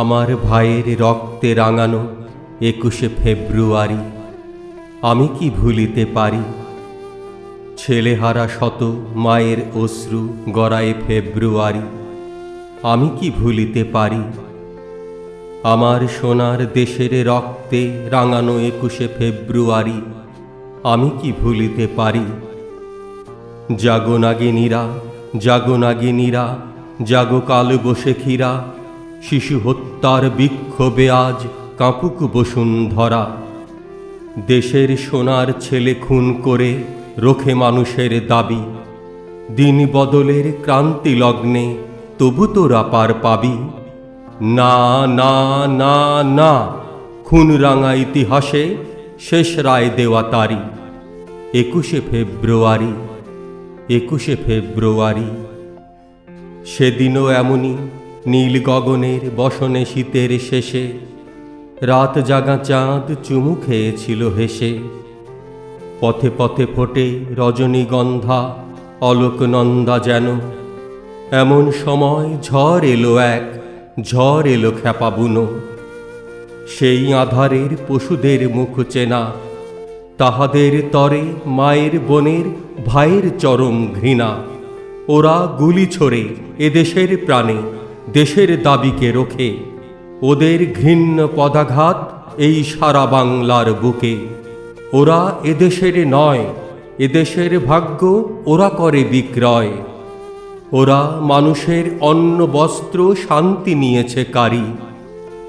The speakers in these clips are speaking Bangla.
আমার ভাইয়ের রক্তে রাঙানো একুশে ফেব্রুয়ারি। আমি কি ভুলিতে পারি? ছেলেহারা শত মায়ের অশ্রু গড়ায় ফেব্রুয়ারি। আমি কি ভুলিতে পারি? আমার সোনার দেশের রক্তে রাঙানো একুশে ফেব্রুয়ারি। আমি কি ভুলিতে পারি? জাগো নাগিনীরা জাগো নাগিনীরা, জাগো কাল বসেখিরা শিশু হত্যার বিক্ষোভে আজ কাঁপুক বসুন্ধরা। দেশের সোনার ছেলে খুন করে রোখে মানুষের দাবি। দিন বদলের ক্রান্তি লগ্নে তবু তোরা পার পাবি। না না না না, খুন রাঙা ইতিহাসে শেষ রায় দেওয়া তারি। একুশে ফেব্রুয়ারি একুশে ফেব্রুয়ারি, সেদিনও এমনই নীল গগনের বসনে শীতের শেষে, রাত জাগা চাঁদ চুমু খেয়েছিল হেসে। পথে পথে ফোটে রজনীগন্ধা, অলোকনন্দা যেন। এমন সময় ঝড় এলো এক, ঝড় এলো খ্যাপা সেই আধারের পশুদের মুখ চেনা, তাহাদের তরে মায়ের বোনের ভাইয়ের চরম ঘৃণা। ওরা গুলি ছোড়ে এদেশের প্রাণে। দেশের দাবিকে রোখে। ওদের ঘৃণ্য পদাঘাত এই সারা বাংলার বুকে। ওরা এদেশের নয়, এদেশের ভাগ্য ওরা করে বিক্রয়। ওরা মানুষের অন্ন, বস্ত্র, শান্তি নিয়েছে কারি।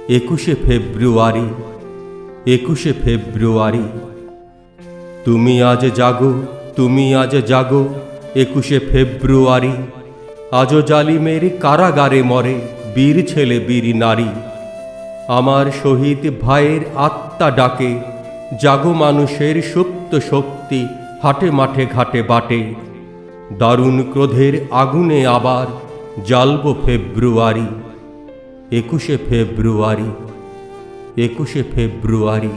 একুশে ফেব্রুয়ারি একুশে ফেব্রুয়ারি। তুমি আজ জাগো, তুমি আজ জাগো, একুশে ফেব্রুয়ারি। আজও জালিমের কারাগারে মরে বীর ছেলে বীর নারী। আমার শহীদ ভাইয়ের আত্মা ডাকে, জাগো মানুষের সুপ্ত শক্তি হাটে মাঠে ঘাটে বাটে। দারুণ ক্রোধের আগুনে আবার জ্বালব ফেব্রুয়ারি, একুশে ফেব্রুয়ারি একুশে ফেব্রুয়ারি।